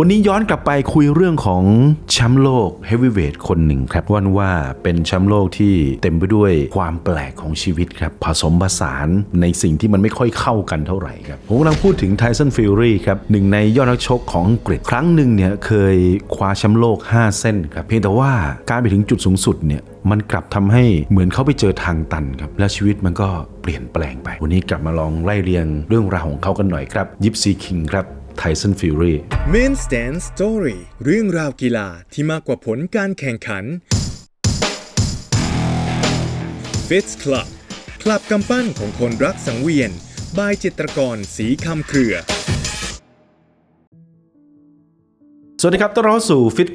วันนี้ย้อนกลับไปคุยเรื่องของแชมป์โลกเฮฟวีเวทคนหนึ่งครับวันว่าเป็นแชมป์โลกที่เต็มไปด้วยความแปลกของชีวิตครับ ผสมผสานในสิ่งที่มันไม่ค่อยเข้ากันเท่าไหร่ครับ ผมกำลังพูดถึงไทสันฟิลลี่ครับหนึ่งในยอดนักชกของอังกฤษครั้งหนึ่งเนี่ยเคยคว้าแชมป์โลก 5 เส้นครับเพียงแต่ว่าการไปถึงจุดสูงสุดเนี่ยมันกลับทำให้เหมือนเขาไปเจอทางตันครับ และชีวิตมันก็เปลี่ยนแปลงไป วันนี้กลับมาลองไล่เรียงเรื่องราวของเขากันหน่อยครับยิปซีคิงครับ ไทสันฟิลลี่ Main Stand Story เรื่องราวกีฬาที่มากกว่าผลการแข่งขัน Fitz Club คลับกำปั้นของคนรักสังเวียน บายจิตรกรสีคำเครือ สวัสดีครับ ต้อนรับเข้าสู่ฟิต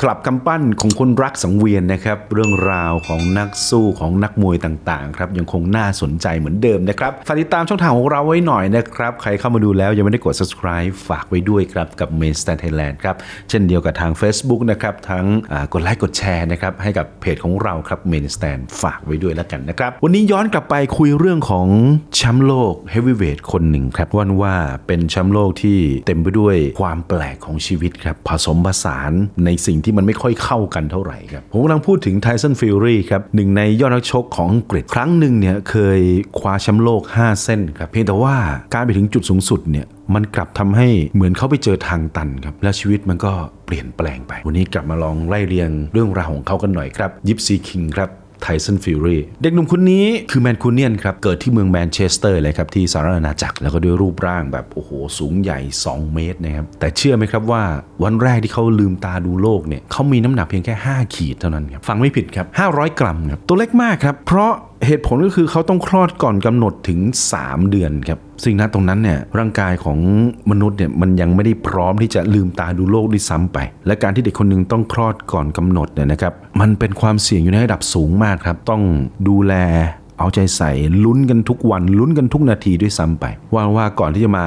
คลับคลับกำปั้นของคนรักสังเวียนนะครับ เรื่องราวของนักสู้ของนักมวยต่างๆครับยังคงน่าสนใจเหมือนเดิมนะครับฝากติดตามช่องทางของเราไว้หน่อยนะครับ ใครเข้ามาดูแล้วยังไม่ได้กด subscribe ฝากไว้ด้วยครับ กับ Main Stand Thailand ครับ เช่นเดียวกับทาง Facebook นะครับทั้งกดไลค์กดแชร์นะครับให้กับเพจของเราครับ Main Stand ฝากไว้ด้วยแล้วกันนะครับ วันนี้ย้อนกลับไปคุยเรื่องของแชมป์โลกเฮฟวีเวทคนหนึ่งครับวันว่าเป็นแชมป์โลกที่เต็มไปด้วยความแปลกของชีวิตครับผสมผสานในสิ่งที่มันไม่ค่อยเข้ากันเท่าไหร่ครับ ผมกำลังพูดถึงไทสันฟิลลี่ครับหนึ่งในยอดนักชกของอังกฤษครั้งหนึ่งเนี่ยเคยคว้าแชมป์โลก 5 เส้นครับเพียงแต่ว่าการไปถึงจุดสูงสุดเนี่ยมันกลับทำให้เหมือนเขาไปเจอทางตันครับ และชีวิตมันก็เปลี่ยนแปลงไป วันนี้กลับมาลองไล่เรียงเรื่องราวของเขากันหน่อยครับยิปซีคิงครับ ไทสันฟิรีเด็กหนุ่มคนนี้คือแมนคูเนียนครับ เกิดที่เมืองแมนเชสเตอร์เลยครับ ที่สหรัฐอาณาจักรแล้วก็ด้วยรูปร่างแบบ โอ้โห สูงใหญ่ 2 เมตรนะครับ แต่เชื่อไหมครับว่าวันแรกที่เขาลืมตาดูโลกเนี่ยเขามีน้ำหนักเพียงแค่ 5 ขีดเท่านั้นครับ ฟังไม่ผิดครับ 500 กรัมครับ ตัวเล็กมากครับ เพราะ เหตุผลก็คือเขาต้องคลอดก่อนกำหนดถึง 3 เดือนครับซึ่งณตรงนั้นเนี่ยร่างกายของมนุษย์เนี่ยมันยังไม่ได้พร้อมที่จะลืมตาดูโลกด้วยซ้ำไป และการที่เด็กคนหนึงต้องคลอดก่อนกำหนดเนี่ยนะครับมันเป็นความเสี่ยงอยู่ในระดับสูงมากครับ ต้องดูแลเอาใจใส่ลุ้นกันทุกวันลุ้นกันทุกนาทีด้วยซ้ำไป ว่าว่าก่อนที่จะมา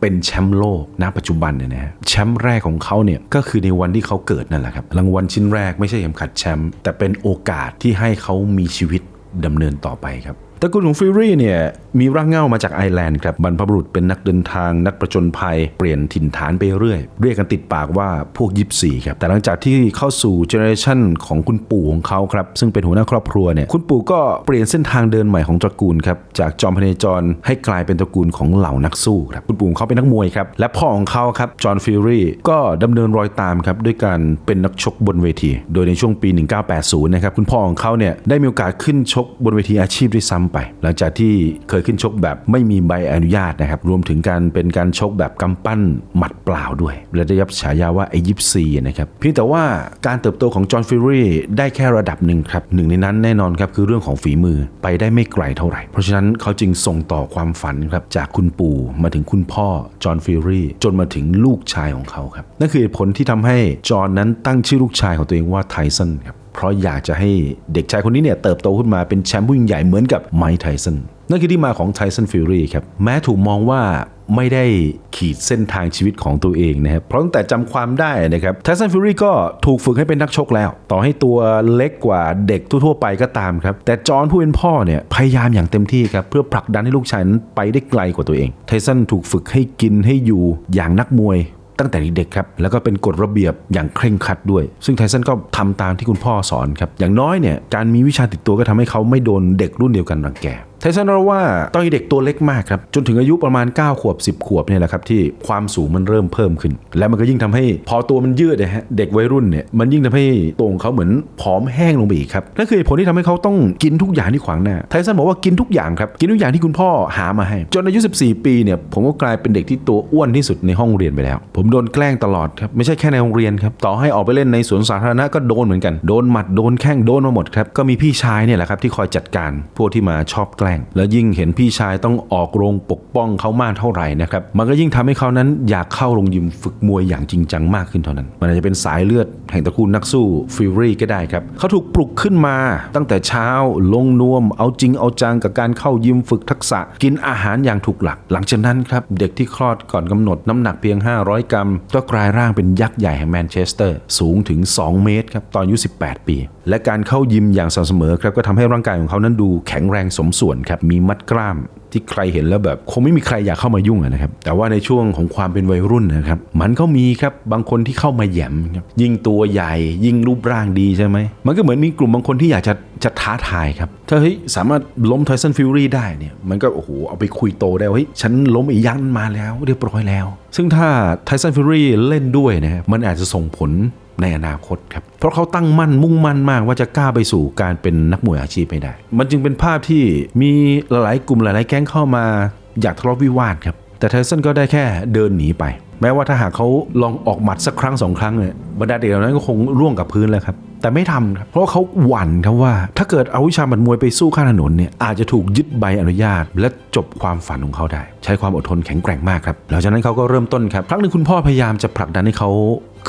เป็นแชมป์โลกณปัจจุบันเนี่ยนะฮะแชมป์แรกของเขาเนี่ยก็คือในวันที่เขาเกิดนั่นแหละครับรางวัลชิ้นแรกไม่ใช่เข็มขัดแชมป์แต่เป็นโอกาสที่ให้เขามีชีวิต ดำเนินต่อไปครับตระกูลของฟิลลี่เนี่ยมีรากเหง้ามาจากไอร์แลนด์ครับบรรพบุรุษเป็นนักเดินทางนักประจนภัยเปลี่ยนถิ่นฐานไปเรื่อย เรียกกันติดปากว่าพวกยิปซีครับแต่หลังจากที่เข้าสู่เจเนอเรชันของคุณปู่ของเขาครับซึ่งเป็นหัวหน้าครอบครัวเนี่ยคุณปู่ก็เปลี่ยนเส้นทางเดินใหม่ของตระกูลครับจากจอมพเนจรให้กลายเป็นตระกูลของเหล่านักสู้ครับคุณปู่ของเขาเป็นนักมวยครับและพ่อของเขาครับจอห์นฟิลลี่ก็ดำเนินรอยตามครับด้วยการเป็นนักชกบนเวที โดยในช่วงปี 1980 นะครับคุณพ่อของเขาเนี่ยได้มีโอกาสขึ้นชกบนเวทีอาชีพด้วยซ้ำไป หลังจากที่เคยขึ้นชกแบบไม่มีใบอนุญาตนะครับ รวมถึงการเป็นการชกแบบกำปั้นหมัดเปล่าด้วย และได้รับฉายาว่าไอยิปซีนะครับ เพียงแต่ว่าการเติบโตของจอห์นฟิลลี่ได้แค่ระดับหนึ่งครับหนึ่งในนั้นแน่นอนครับคือเรื่องของฝีมือไปได้ไม่ไกลเท่าไหร่ เพราะฉะนั้นเขาจึงส่งต่อความฝันครับจากคุณปู่มาถึงคุณพ่อจอห์นฟิลลี่จนมาถึงลูกชายของเขาครับนั่นคือเหตุผลที่ทำให้จอห์นนั้นตั้งชื่อลูกชายของตัวเองว่าไทสันครับ เพราะอยากจะให้เด็กชายคนนี้เนี่ยเติบโตขึ้นมาเป็นแชมป์ผู้ยิ่งใหญ่เหมือนกับไมค์ไทสันนั่นคือที่มาของไทสันฟิลลี่ครับแม้ถูกมองว่าไม่ได้ขีดเส้นทางชีวิตของตัวเองนะครับเพราะตั้งแต่จำความได้นะครับไทสันฟิลลี่ก็ถูกฝึกให้เป็นนักชกแล้ว ต่อให้ตัวเล็กกว่าเด็กทั่วๆไปก็ตามครับ แต่จอห์นผู้เป็นพ่อเนี่ยพยายามอย่างเต็มที่ครับเพื่อผลักดันให้ลูกชายนั้นไปได้ไกลกว่าตัวเอง ไทสันถูกฝึกให้กินให้อยู่อย่างนักมวย ตั้งแต่เด็กครับ แล้วก็เป็นกฎระเบียบอย่างเคร่งครัดด้วย ซึ่งไทสันก็ทำตามที่คุณพ่อสอนครับ อย่างน้อยเนี่ย การมีวิชาติดตัวก็ทำให้เขาไม่โดนเด็กรุ่นเดียวกันรังแก ไทสันเราว่าตอนเด็กตัวเล็กมากครับ จนถึงอายุประมาณ 9 ขวบ 10 ขวบเนี่ยแหละครับที่ความสูงมันเริ่มเพิ่มขึ้น และมันก็ยิ่งทำให้พอตัวมันยืดนะฮะเด็กวัยรุ่นเนี่ยมันยิ่งทำให้ตัวของเขาเหมือนผอมแห้งลงไปอีกครับนั่นคือผลที่ทำให้เขาต้องกินทุกอย่างที่ขวางหน้าไทสันบอกว่ากินทุกอย่างครับกินทุกอย่างที่คุณพ่อหามาให้ จนอายุ 14 ปีเนี่ยผมก็กลายเป็นเด็กที่ตัวอ้วนที่สุดในห้องเรียนไปแล้ว ผมโดนแกล้งตลอดครับไม่ใช่แค่ในโรงเรียนครับต่อให้ออกไปเล่นในสวนสาธารณะก็โดนเหมือนกันโดนหมัดโดนแข้งโดนมาหมดครับก็มีพี่ชายเนี่ยแหละครับที่คอยจัดการพวกที่มาชอบแกล้งแล้วยิ่งเห็นพี่ชายต้องออกโรงปกป้องเขามากเท่าไหร่นะครับ มันก็ยิ่งทำให้เขานั้นอยากเข้าโรงยิมฝึกมวยอย่างจริงจังมากขึ้นเท่านั้น มันอาจจะเป็นสายเลือดแห่งตระกูลนักสู้ฟิลลี่ก็ได้ครับ เขาถูกปลุกขึ้นมาตั้งแต่เช้าลงนวม เอาจริงเอาจังกับการเข้ายิมฝึกทักษะ กินอาหารอย่างถูกหลัก หลังจากนั้นครับเด็กที่คลอดก่อนกำหนดน้ำหนักเพียง 500 กรัม ก็กลายร่างเป็นยักษ์ใหญ่แห่งแมนเชสเตอร์สูงถึง 2 เมตรครับตอนอายุ18 ปี และการเข้ายิมอย่างสม่ำเสมอครับก็ทำให้ร่างกายของเขานั้นดูแข็งแรงสมส่วนครับมีมัดกล้ามที่ใครเห็นแล้วแบบคงไม่มีใครอยากเข้ามายุ่งนะครับ แต่ว่าในช่วงของความเป็นวัยรุ่นนะครับ มันก็มีครับบางคนที่เข้ามาแย่มครับยิ่งตัวใหญ่ ยิ่งรูปร่างดีใช่ไหมมันก็เหมือนมีกลุ่มบางคนที่อยากจะจะท้าทายครับ ถ้าเฮ้ยสามารถล้มไทสันฟิวรี่ได้เนี่ย มันก็โอ้โหเอาไปคุยโตได้เฮ้ยฉันล้มไอ้ยักษ์นั้นมาแล้วเรียบร้อยแล้ว ซึ่งถ้าไทสันฟิวรี่เล่นด้วยนะมันอาจจะส่งผลในอนาคตครับ เพราะเขาตั้งมั่นมุ่งมั่นมากว่าจะกล้าไปสู่การเป็นนักมวยอาชีพไม่ได้ มันจึงเป็นภาพที่มีหลายกลุ่มหลายๆ แก๊งเข้ามาอยากทะเลาะวิวาทครับ แต่ไทสันก็ได้แค่เดินหนีไป แม้ว่าถ้าหากเขาลองออกหมัดสักครั้งสองครั้งเนี่ยบรรดาเด็กเหล่านั้นก็คงร่วงกับพื้นแล้วครับ แต่ไม่ทำครับเพราะเขาหวั่นครับว่า ถ้าเกิดเอาวิชาหมัดมวยไปสู้ข้างถนนเนี่ยอาจจะถูกยึดใบอนุญาต และจบความฝันของเขาได้ ใช้ความอดทนแข็งแกร่งมากครับหลังจากนั้นเขาก็เริ่มต้นครับครั้งหนึ่งคุณพ่อพยายามจะผลักดันให้เขา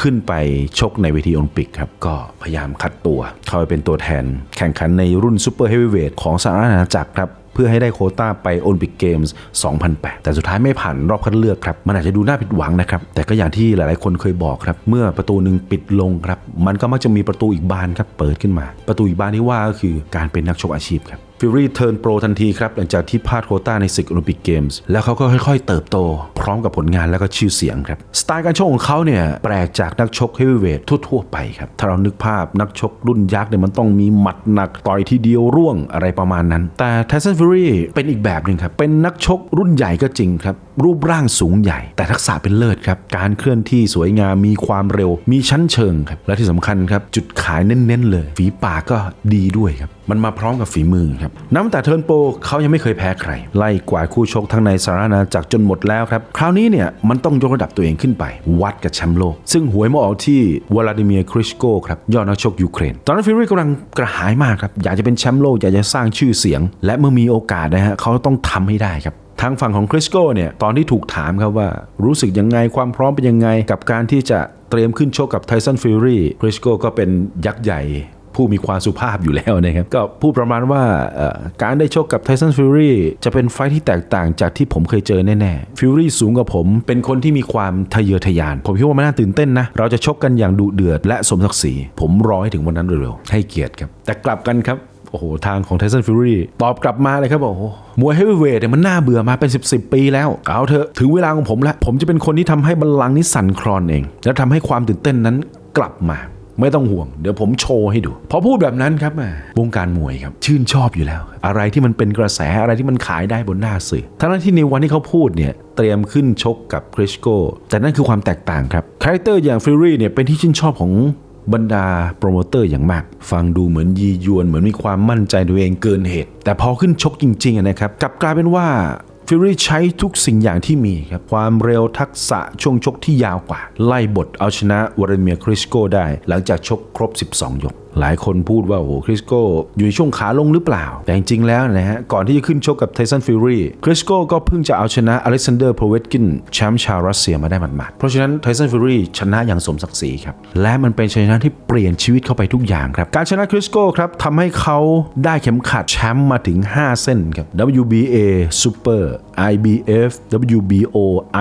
ขึ้นไปชกในเวทีโอลิมปิกครับ ก็พยายามคัดตัว เข้าไปเป็นตัวแทน แข่งขันในรุ่นซูเปอร์เฮฟวีเวทของสหราชอาณาจักรครับ เพื่อให้ได้โคต้าไปโอลิมปิกเกมส์ 2008 แต่สุดท้ายไม่ผ่านรอบคัดเลือกครับ มันอาจจะดูน่าผิดหวังนะครับ แต่ก็อย่างที่หลายๆ คนเคยบอกครับ เมื่อประตูหนึ่งปิดลงครับ มันก็มักจะมีประตูอีกบานครับ เปิดขึ้นมา ประตูอีกบานที่ว่าก็คือการเป็นนักชกอาชีพครับ ฟิรี่เทิร์นโปรทันทีครับ หลังจากที่พลาดโควต้าในศึกโอลิมปิกเกมส์แล้วเขาก็ค่อยๆ เติบโต พร้อมกับผลงานแล้วก็ชื่อเสียงครับ สไตล์การชกของเขาเนี่ย แปลกจากนักชกเฮฟวีเวททั่วๆไปครับ ถ้าเรานึกภาพนักชกรุ่นยักษ์เนี่ยมันต้องมีหมัดหนักต่อยทีเดียวร่วงอะไรประมาณนั้น แต่ไทสันฟิรี่เป็นอีกแบบหนึ่งครับเป็นนักชกรุ่นใหญ่ก็จริงครับ รูปร่างสูงใหญ่ แต่ทักษะเป็นเลิศครับ การเคลื่อนที่สวยงามมีความเร็ว มีชั้นเชิงครับ และที่สำคัญครับ จุดขายเน้นๆเลย ฝีปากก็ดีด้วยครับ มันมาพร้อมกับฝีมือครับนับแต่เทิร์นโปเขายังไม่เคยแพ้ใคร ไล่กวาดคู่ชกทั้งในสหราชอาณาจักรจนหมดแล้วครับ คราวนี้เนี่ยมันต้องยกระดับตัวเองขึ้นไป วัดกับแชมป์โลก ซึ่งหวยมาออกที่วลาดิเมียร์คริชโกครับยอดนักชกยูเครน ตอนนั้นฟิวรี่กำลังกระหายมากครับอยากจะเป็นแชมป์โลกอยากจะสร้างชื่อเสียง และเมื่อมีโอกาสนะฮะเขาต้องทำให้ได้ครับางฝั่งของคริสโก้เนี่ยตอนที่ถูกถามครับว่ารู้สึกยังไงความพร้อมเป็นยังไง กับการที่จะเตรียมขึ้นชกกับไทสันฟิวรี่คริสโก้ก็เป็นยักษ์ใหญ่ผู้มีความสุภาพอยู่แล้วนะครับ ก็พูดประมาณว่าการได้โชกกับไทสันฟิวรี่จะเป็นไฟท์ที่แตกต่างจากที่ผมเคยเจอแน่ๆฟิวรี่สูงกว่าผม เป็นคนที่มีความทะเยอทะยาน ผมคิดว่ามันน่าตื่นเต้นนะ เราจะชกกันอย่างดุเดือดและสมศักดิ์ศรีผมรอให้ถึงวันนั้นเร็วๆให้เกียรติครับ แต่กลับกันครับ โอ้โห ทางของไทสันฟิวรี่ตอบกลับมาเลยครับบอกโอ้มวยเฮฟวีเวทเนี่ยมันน่าเบื่อมาเป็น 10บสปีแล้ว เอาเถอะถึงเวลาของผมแล้ว ผมจะเป็นคนที่ทำให้บัลลังก์นี้สั่นคลอนเอง และทำให้ความตื่นเต้นนั้นกลับมาไม่ต้องห่วง เดี๋ยวผมโชว์ให้ดู พอพูดแบบนั้นครับวงการมวยครับ ชื่นชอบอยู่แล้ว อะไรที่มันเป็นกระแสอะไรที่มันขายได้บนหน้าสื่อ ทั้งนั้นที่ในวันที่เขาพูดเนี่ย เตรียมขึ้นชกกับคริสโกแต่นั่นคือความแตกต่างครับคาแรคเตอร์อย่างฟิวรี่เนี่ยเป็นที่ชื่นชอบของ บรรดาโปรโมเตอร์อย่างมาก ฟังดูเหมือนยียวน เหมือนมีความมั่นใจตัวเองเกินเหตุ แต่พอขึ้นชกจริงๆนะครับกลับกลายเป็นว่าฟิวรี่ใช้ทุกสิ่งอย่างที่มีครับความเร็วทักษะช่วงชกที่ยาวกว่า ไล่บทเอาชนะวอร์เมียร์คริสโกได้ หลังจากชกครบ 12 ยก หลายคนพูดว่าโอ้โหคริสโกอยู่ในช่วงขาลงหรือเปล่า แต่จริงๆแล้วนะฮะ ก่อนที่จะขึ้นชกกับไทสันฟิวรี่คริสโกก็เพิ่งจะเอาชนะอเล็กซานเดอร์โพเวตกินแชมป์ชาวรัสเซียมาได้หมาดๆเพราะฉะนั้นไทสันฟิวรี่ชนะอย่างสมศักดิ์ศรีครับ และมันเป็นชัยชนะที่เปลี่ยนชีวิตเข้าไปทุกอย่างครับ การชนะคริสโกครับทำให้เขาได้เข็มขัดแชมป์มาถึง 5 เส้นครับ WBA Super IBF WBO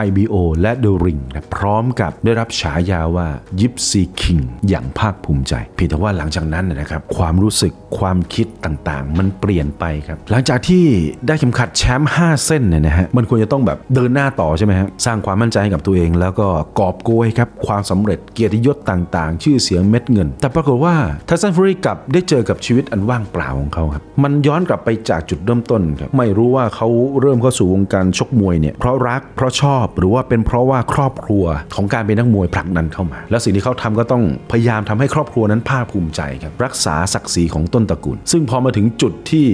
IBO และ The Ring ครับพร้อมกับได้รับฉายาว่ายิปซีคิงอย่างภาคภูมิใจ เพียงแต่ว่าหลังจากนั้นนะครับ ความรู้สึกความคิดต่างๆ มันเปลี่ยนไปครับ หลังจากที่ได้เข็มขัดแชมป์5เส้นเนี่ยนะฮะมันควรจะต้องแบบเดินหน้าต่อใช่ไหมฮะสร้างความมั่นใจให้กับตัวเอง แล้วก็กอบโกยครับความสำเร็จเกียรติยศต่างๆ ชื่อเสียงเม็ดเงิน แต่ปรากฏว่าทัสซันฟรีกลับได้เจอกับชีวิตอันว่างเปล่าของเขาครับมันย้อนกลับไปจากจุดเริ่มต้นครับไม่รู้ว่าเขาเริ่มเข้าสู่วงการชกมวยเนี่ยเพราะรักเพราะชอบหรือว่าเป็นเพราะว่าครอบครัวของการเป็นนักมวยผลักดันเข้ามา แล้วสิ่งที่เขาทำก็ต้องพยายามทำให้ครอบครัวนั้นภาคภูมิใจครับรักษาศักดิ์ศรีของต้นตระกูล ซึ่งพอมาถึงจุดที่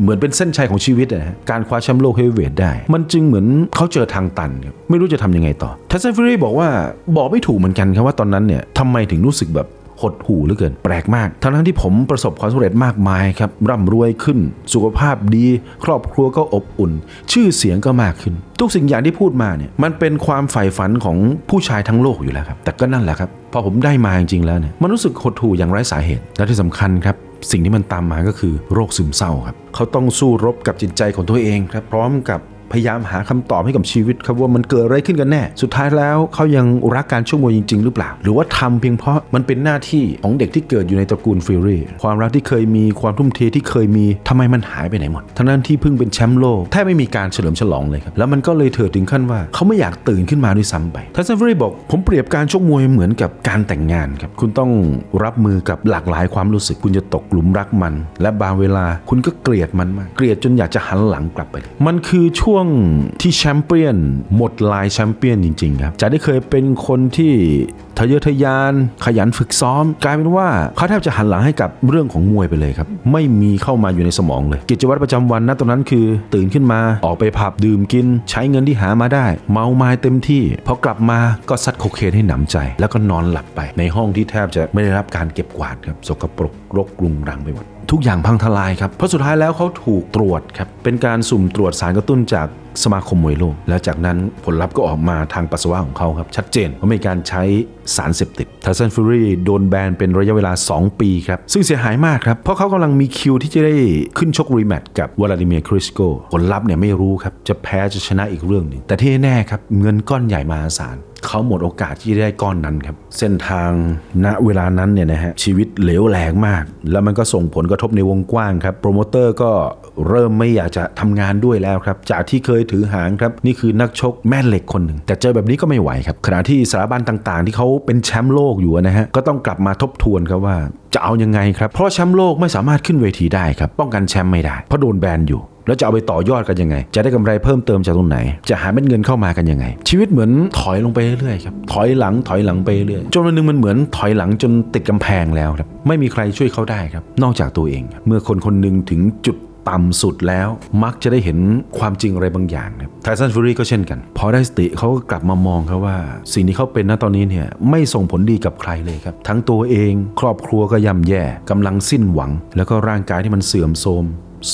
เหมือนเป็นเส้นชัยของชีวิตนะฮะการคว้าแชมป์โลกเฮฟวีเวทได้ มันจึงเหมือนเขาเจอทางตันครับไม่รู้จะทำยังไงต่อทัสซันฟรีบอกว่าบอกไม่ถูกเหมือนกันครับว่าตอนนั้นเนี่ยทำไมถึงรู้สึกแบบ หดหู่เหลือเกินแปลกมากทั้งทั้งที่ผมประสบความสำเร็จมากมายครับร่ำรวยขึ้น สุขภาพดี ครอบครัวก็อบอุ่น ชื่อเสียงก็มากขึ้น ทุกสิ่งอย่างที่พูดมาเนี่ยมันเป็นความใฝ่ฝันของผู้ชายทั้งโลกอยู่แล้วครับ แต่ก็นั่นแหละครับพอผมได้มาจริงๆแล้วเนี่ยมันรู้สึกหดหู่อย่างไร้สาเหตุและที่สำคัญครับสิ่งที่มันตามมาก็คือโรคซึมเศร้าครับ เขาต้องสู้รบกับจิตใจของตัวเองครับ พร้อมกับ พยายามหาคำตอบให้กับชีวิตครับว่ามันเกิดอะไรขึ้นกันแน่ สุดท้ายแล้วเขายังรักการชกมวยจริง ๆ หรือเปล่า หรือว่าทำเพียงเพราะมันเป็นหน้าที่ของเด็กที่เกิดอยู่ในตระกูลฟิลลี่ความรักที่เคยมีความทุ่มเทที่เคยมีทำไมมันหายไปไหนหมดทั้งนั้นที่เพิ่งเป็นแชมป์โลกแทบไม่มีการเฉลิมฉลองเลยครับแล้วมันก็เลยเถิดถึงขั้นว่าเขาไม่อยากตื่นขึ้นมาด้วยซ้ำไปทัสซันฟิลลี่บอกผมเปรียบการชกมวยเหมือนกับการแต่งงานครับคุณต้องรับมือกับหลากหลายความรู้สึก คุณจะตกหลุมรักมัน และบางเวลาคุณก็เกลียดมันมากเกลียดจนอยากจะหันหลังกลับไป มันคือช่วงที่แชมเปี้ยนหมดลายแชมเปี้ยนจริงๆครับจากที่เคยเป็นคนที่ทะเยอทะยานขยันฝึกซ้อม กลายเป็นว่าเขาแทบจะหันหลังให้กับเรื่องของมวยไปเลยครับ ไม่มีเข้ามาอยู่ในสมองเลย กิจวัตรประจำวันนะตรงนั้นคือ ตื่นขึ้นมาออกไปผับดื่มกิน ใช้เงินที่หามาได้ เมาไม้เต็มที่พอกลับมาก็ซัดโคเคนให้หนำใจ แล้วก็นอนหลับไปในห้องที่แทบจะไม่ได้รับการเก็บกวาดครับสกปรกรกรุงรังไปหมด ทุกอย่างพังทลายครับ เพราะสุดท้ายแล้วเขาถูกตรวจครับ เป็นการสุ่มตรวจสารกระตุ้นจากสมาคมมวยโลก แล้วจากนั้นผลลัพธ์ก็ออกมาทางปัสสาวะของเขาครับ ชัดเจนว่ามีการใช้สารเสพติดทัสซันฟูรี่โดนแบนเป็นระยะเวลา 2 ปีครับ ซึ่งเสียหายมากครับ เพราะเขากำลังมีคิวที่จะได้ขึ้นชกรีแมตช์กับวลาดิเมียร์คริสโกผลลัพธ์เนี่ยไม่รู้ครับจะแพ้จะชนะอีกเรื่องหนึงแต่ที่แน่ครับเงินก้อนใหญ่มหาศาล เขาหมดโอกาสที่ได้ก้อนนั้นครับ เส้นทางณเวลานั้นเนี่ยนะฮะชีวิตเหลวแหลงมาก แล้วมันก็ส่งผลกระทบในวงกว้างครับโปรโมเตอร์ก็เริ่มไม่อยากจะทำงานด้วยแล้วครับ จากที่เคยถือหางครับ นี่คือนักชกแม่เหล็กคนหนึ่ง แต่เจอแบบนี้ก็ไม่ไหวครับ ขณะที่สถาบันต่างๆ ที่เขาเป็นแชมป์โลกอยู่นะฮะก็ต้องกลับมาทบทวนครับว่าจะเอายังไงครับเพราะแชมป์โลกไม่สามารถขึ้นเวทีได้ครับป้องกันแชมป์ไม่ได้เพราะโดนแบนอยู่ แล้วจะเอาไปต่อยอดกันยังไง จะได้กำไรเพิ่มเติมจากตรงไหน จะหาเม็ดเงินเข้ามากันยังไง ชีวิตเหมือนถอยลงไปเรื่อยๆครับถอยหลังถอยหลังไปเรื่อยจนวันหนึงมันเหมือนถอยหลังจนติดกำแพงแล้วครับไม่มีใครช่วยเขาได้ครับ นอกจากตัวเอง เมื่อคนคนหนึ่งถึงจุดต่ำสุดแล้วมักจะได้เห็นความจริงอะไรบางอย่างครับไทสันฟูรี่ก็เช่นกัน พอได้สติเขาก็กลับมามองครับว่า สิ่งที่เขาเป็นณตอนนี้เนี่ยไม่ส่งผลดีกับใครเลยครับ ทั้งตัวเอง ครอบครัวก็ย่ำแย่กำลังสิ้นหวัง แล้วก็ร่างกายที่มันเสื่อมโทรม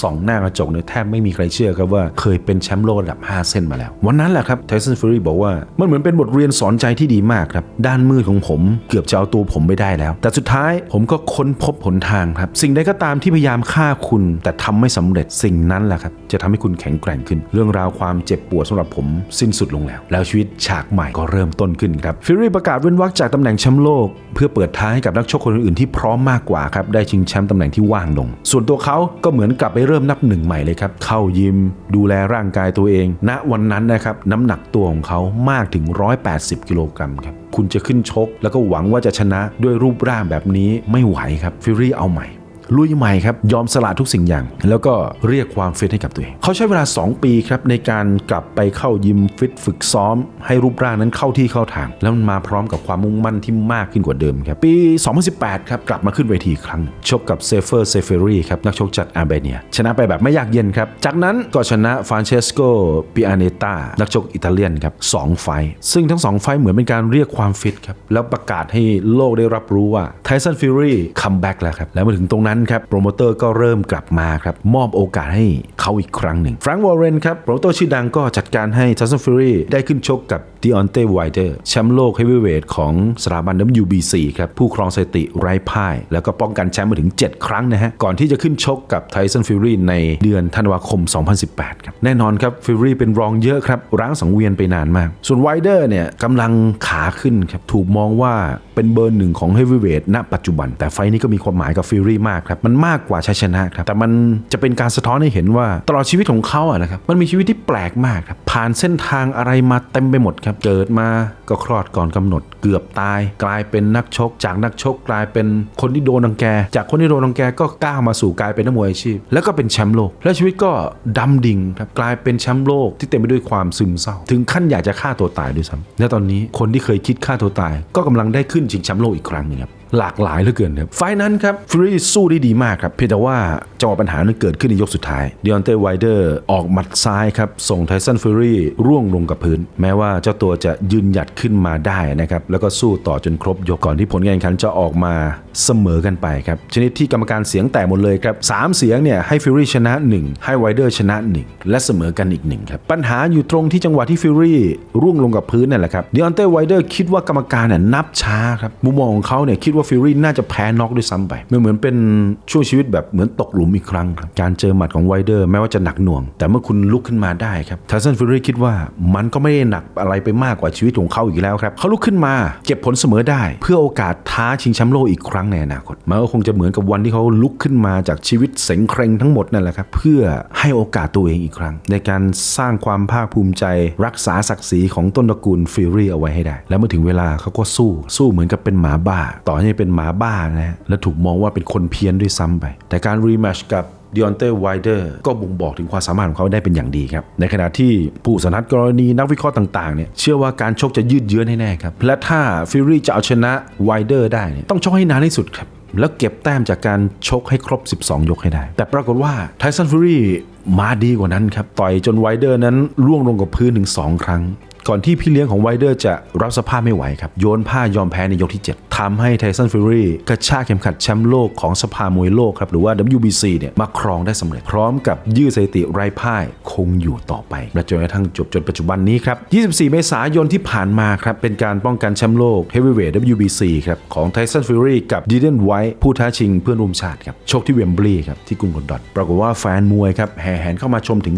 สองหน้ากระจกเนี่ยแทบไม่มีใครเชื่อครับว่าเคยเป็นแชมป์โลกระดับ 5 เส้นมาแล้ว วันนั้นแหละครับไทสันฟูรี่บอกว่ามันเหมือนเป็นบทเรียนสอนใจที่ดีมากครับ ด้านมืดของผมเกือบจะเอาตัวผมไม่ได้แล้ว แต่สุดท้ายผมก็ค้นพบหนทางครับ สิ่งใดก็ตามที่พยายามฆ่าคุณ แต่ทำไม่สำเร็จสิ่งนั้นแหละครับจะทำให้คุณแข็งแกร่งขึ้น เรื่องราวความเจ็บปวดสำหรับผมสิ้นสุดลงแล้ว แล้วชีวิตฉากใหม่ก็เริ่มต้นขึ้นครับฟิรี่ประกาศเว้นวรรคจากตำแหน่งแชมป์โลก เพื่อเปิดทางให้กับนักชกคนอื่นๆที่พร้อมมากกว่าครับได้ชิงแชมป์ตำแหน่งที่ว่างลง ส่วนตัวเขาก็เหมือนกลับไปเริ่มนับหนึ่งใหม่เลยครับ เข้ายิมดูแลร่างกายตัวเอง ณวันนั้นนะครับน้ำหนักตัวของเขามากถึง 180 กิโลกรัมครับคุณจะขึ้นชก แล้วก็หวังว่าจะชนะด้วยรูปร่างแบบนี้ไม่ไหวครับฟิรี่เอาใหม่ ลุยใหม่ครับ ยอมสละทุกสิ่งอย่าง แล้วก็เรียกความฟิตให้กับตัวเอง เขาใช้เวลา 2 ปีครับในการกลับไปเข้ายิมฟิตฝึกซ้อม ให้รูปร่างนั้นเข้าที่เข้าทาง แล้วมันมาพร้อมกับความมุ่งมั่นที่มากขึ้นกว่าเดิมครับ ปี 2018 ครับกลับมาขึ้นเวทีอีกครั้ง ชกกับเซเฟอร์เซเฟรีครับนักชกจากอาร์เบเนีย ชนะไปแบบไม่ยากเย็นครับ จากนั้นก็ชนะฟรานเชสโกปิอาเนตานักชกอิตาเลียนครับสองไฟ ซึ่งทั้งสองไฟเหมือนเป็นการเรียกความฟิตครับแล้วประกาศให้โลกได้รับรู้ว่าไทสันฟิรี่คัมแบ็กแล้วครับแล้วมาถึงตรงนั้นครับโปรโมเตอร์ก็เริ่มกลับมาครับมอบโอกาสให้เขาอีกครั้งหนึ่งแฟรงค์วอร์เรนครับโปรโมเตอร์ชื่อดังก็จัดการให้ไทสันฟิรีได้ขึ้นชกกับดิออนเต้ไวเดอร์แชมป์โลกเฮฟวีเวทของสถาบัน WBC ครับผู้ครองสถิติไร้พ่าย แล้วก็ป้องกันแชมป์มาถึง 7 ครั้งนะฮะ ก่อนที่จะขึ้นชกกับไทสันฟิรีในเดือนธันวาคม 2018 ครับ แน่นอนครับฟิรีเป็นรองเยอะครับ ร้างสังเวียนไปนานมาก ส่วนไวเดอร์เนี่ยกำลังขาขึ้นครับ ถูกมองว่าเป็นเบอร์หนึ่งของเฮฟวีเวทณปัจจุบัน แต่ไฟนี้ก็มีความหมายกับฟิรีมากครับมันมากกว่าชัยชนะครับแต่มันจะเป็นการสะท้อนให้เห็นว่าตลอดชีวิตของเขาอะนะครับมันมีชีวิตที่แปลกมากครับผ่านเส้นทางอะไรมาเต็มไปหมดครับเกิดมาก็คลอดก่อนกำหนด เกือบตาย กลายเป็นนักชก จากนักชกกลายเป็นคนที่โดนรังแก จากคนที่โดนรังแกก็ก้าวมาสู่กลายเป็นนักมวยอาชีพ แล้วก็เป็นแชมป์โลก และชีวิตก็ดำดิ่งครับกลายเป็นแชมป์โลกที่เต็มไปด้วยความซึมเศร้า ถึงขั้นอยากจะฆ่าตัวตายด้วยซ้ำและตอนนี้คนที่เคยคิดฆ่าตัวตาย ก็กำลังได้ขึ้นชิงแชมป์โลกอีกครั้งหนึงครับ หลากหลายเหลือเกินครับไฟนั้นครับฟรีสู้ได้ดีมากครับเพียงแต่ว่าจังหวะปัญหานั้นเกิดขึ้นในยกสุดท้ายเดออนเต้ไวเดอร์ออกหมัดซ้ายครับส่งไทสันฟรีร่วงลงกับพื้น แม้ว่าเจ้าตัวจะยืนหยัดขึ้นมาได้นะครับแล้วก็สู้ต่อจนครบยกก่อนที่ผลการแข่งขันจะออกมาเสมอกันไปครับชนิดที่กรรมการเสียงแตกหมดเลยครับสามเสียงเนี่ยให้ฟิรีชนะ 1 ให้ไวเดอร์ชนะ 1 และเสมอกันอีกหนึ่งครับปัญหาอยู่ตรงที่จังหวะที่ฟิรีร่วงลงกับพื้นนั่นแหละครับเดออนเต้ไวเดอร์คิดว่ากรรมการเนี่ยนับช้าครับมุมมองของเขาเนี่ยคิดว่าว่าฟิลลี่น่าจะแพ้น็อกด้วยซ้ำไปมันเหมือนเป็นช่วงชีวิตแบบเหมือนตกหลุมอีกครั้งครับการเจอหมัดของไวเดอร์แม้ว่าจะหนักหน่วง แต่เมื่อคุณลุกขึ้นมาได้ครับไทสันฟิลลี่คิดว่ามันก็ไม่ได้หนักอะไรไปมากกว่าชีวิตของเขาอีกแล้วครับเขาลุกขึ้นมาเก็บผลเสมอได้ เพื่อโอกาสท้าชิงแชมป์โลกอีกครั้งในอนาคตมันก็คงจะเหมือนกับวันที่เขาลุกขึ้นมาจากชีวิตเสงเครงทั้งหมดนั่นแหละครับเพื่อให้โอกาสตัวเองอีกครั้ง ในการสร้างความภาคภูมิใจ รักษาศักดิ์ศรีของต้นตระกูลฟิลลี่เอาไว้ให้ได้ แล้วเมื่อถึงเวลาเขาก็สู้สู้เหมือนกับเป็นหมาบ้า ต่อให้เป็นหมาบ้านะฮะและถูกมองว่าเป็นคนเพี้ยนด้วยซ้ำไป แต่การรีแมชกับดิออนเต้ไวเดอร์ก็บ่งบอกถึงความสามารถของเขาได้เป็นอย่างดีครับ ในขณะที่ผู้สันทัดกรณีนักวิเคราะห์ต่างๆเนี่ยเชื่อว่าการชกจะยืดเยื้อแน่ๆครับ และถ้าฟิลลี่จะเอาชนะไวเดอร์ได้เนี่ยต้องชกให้นานที่สุดครับ แล้วเก็บแต้มจากการชกให้ครบ 12 ยกให้ได้ แต่ปรากฏว่าไทสันฟิลลี่มาดีกว่านั้นครับ ต่อยจนไวเดอร์นั้นร่วงลงกับพื้นถึง 2 ครั้ง ก่อนที่พี่เลี้ยงของไวเดอร์จะรับสภาพไม่ไหวครับ โยนผ้ายอมแพ้ในยกที่ 7ทำให้ไทสันฟิลลี่กระชากเข็มขัดแชมป์โลกของสภามวยโลกครับ หรือว่า WBC เนี่ยมาครองได้สำเร็จพร้อมกับยืดสถิติไร้พ่ายคงอยู่ต่อไปและจนกระทั่งจบจนปัจจุบันนี้ครับ 24 เมษายนที่ผ่านมาครับ เป็นการป้องกันแชมป์โลก Heavyweight WBC ครับของไทสันฟิลลี่กับดีเดนไวท์ผู้ท้าชิงเพื่อนร่วมชาติครับชกที่เวมบลีย์ครับที่กรุงลอนดอนปรากฏว่าแฟนมวยครับแห่แหนเข้ามาชมถึง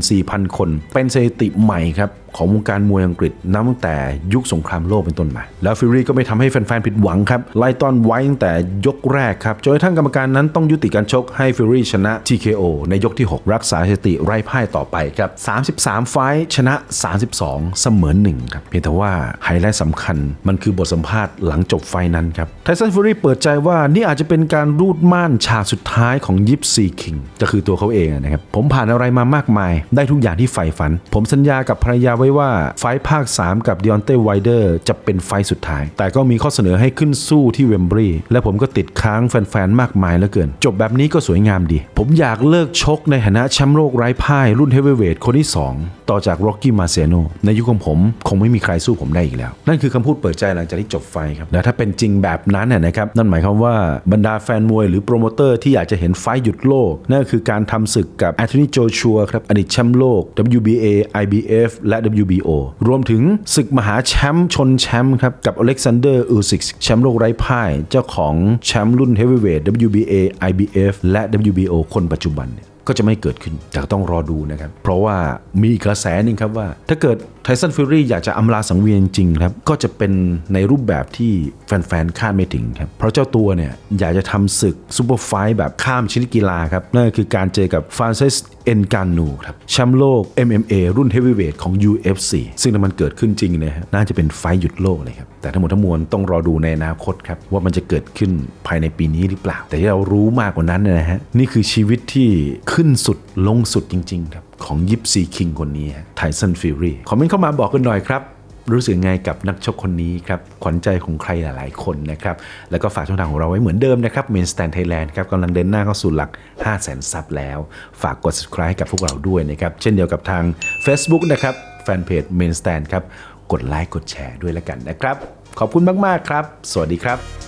94,000 คน เป็นสถิติใหม่ครับของวงการมวยอังกฤษนับตั้งแต่ยุคสงครามโลกเป็นต้นมา แล้วฟิลลี่ก็ไม่ทำให้แฟนๆผิดหวังครับ ไล่ต้อนไว้ตั้งแต่ยกแรกครับจนกระทั่งกรรมการนั้นต้องยุติการชกให้ฟิลลี่ชนะ TKO ในยกที่ 6 รักษาสถิติไร้พ่ายต่อไปครับ 33 ไฟชนะ 32 เสมอ1ครับเพียงแต่ว่าไฮไลท์สำคัญมันคือบทสัมภาษณ์หลังจบไฟนั้นครับไทสันฟิลลี่เปิดใจว่านี่อาจจะเป็นการรูดม่านฉากสุดท้ายของยิปซีคิงก็คือตัวเขาเองนะครับผมผ่านอะไรมามากมาย ได้ทุกอย่างที่ใฝ่ฝัน ผมสัญญากับภรรยาไว้ว่าไฟภาค 3 กับดิออนเต้ไวเดอร์จะเป็นไฟสุดท้าย แต่ก็มีข้อเสนอให้ขึ้นสู้ที่เวมบรีและผมก็ติดค้างแฟนๆ มากมายเหลือเกิน จบแบบนี้ก็สวยงามดี ผมอยากเลิกชกในฐานะแชมป์โลกไร้พ่ายรุ่นเฮเวเวทคนที่ 2 ต่อจากโรกกี้มาเซโนในยุคของผมคงไม่มีใครสู้ผมได้อีกแล้ว นั่นคือคำพูดเปิดใจหลังจากที่จบไฟครับ และถ้าเป็นจริงแบบนั้นน่ะนะครับนั่นหมายความว่าบรรดาแฟนมวยหรือโปรโมเตอร์ที่อยากจะเห็นไฟหยุดโลก นั่นคือการทำศึกกับแอนโทนีโจชัวครับอดีตแชมป์โลก WBA IBF และ WBO รวมถึงศึกมหาแชมป์ชนแชมป์ครับกับอเล็กซานเดอร์อูซิกแชมป์โลกไร้พ่ายเจ้าของแชมป์รุ่นเฮฟวีเวท WBA IBF และ WBO คนปัจจุบันเนี่ย ก็จะไม่เกิดขึ้นแต่ต้องรอดูนะครับ เพราะว่ามีกระแสหนึ่งครับว่า ถ้าเกิด ทสันฟิลลี่อยากจะอำลาสังเวียนจริงครับ ก็จะเป็นในรูปแบบที่แฟนๆคาดไม่ถึงครับ เพราะเจ้าตัวเนี่ย อยากจะทำศึกซูเปอร์ไฟท์แบบข้ามชนิดกีฬาครับ นั่นคือการเจอกับฟรานซิสเอนกานูครับแชมป์โลก MMA รุ่นเฮฟวีเวทของ UFC ซึ่งถ้ามันเกิดขึ้นจริงเนะฮะน่าจะเป็นไฟหยุดโลกเลยครับ แต่ทั้งหมดทั้งมวลต้องรอดูในอนาคตครับ ว่ามันจะเกิดขึ้นภายในปีนี้หรือเปล่า แต่ที่เรารู้มากกว่านั้นนะฮะนี่คือชีวิตที่ขึ้นสุดลงสุดจริง ๆ ครับ ของยิปซีคิงคนนี้ไทสันฟิลลี่คอมเมนต์เข้ามาบอกกันหน่อยครับ รู้สึกไงกับนักชกคนนี้ครับ ขวัญใจของใครหลายๆคนนะครับ แล้วก็ฝากช่องทางของเราไว้เหมือนเดิมนะครับ Main Stand Thailand ครับกำลังเดินหน้าเข้าสู่หลัก 5 0 0 0 0 0ซับแล้ว ฝากกด subscribe ให้กับพวกเราด้วยนะครับ เช่นเดียวกับทาง Facebook นะครับแฟนเพจ Main Stand ครับกดไลค์กดแชร์ด้วยแล้วกันนะครับ ขอบคุณมากๆครับ สวัสดีครับ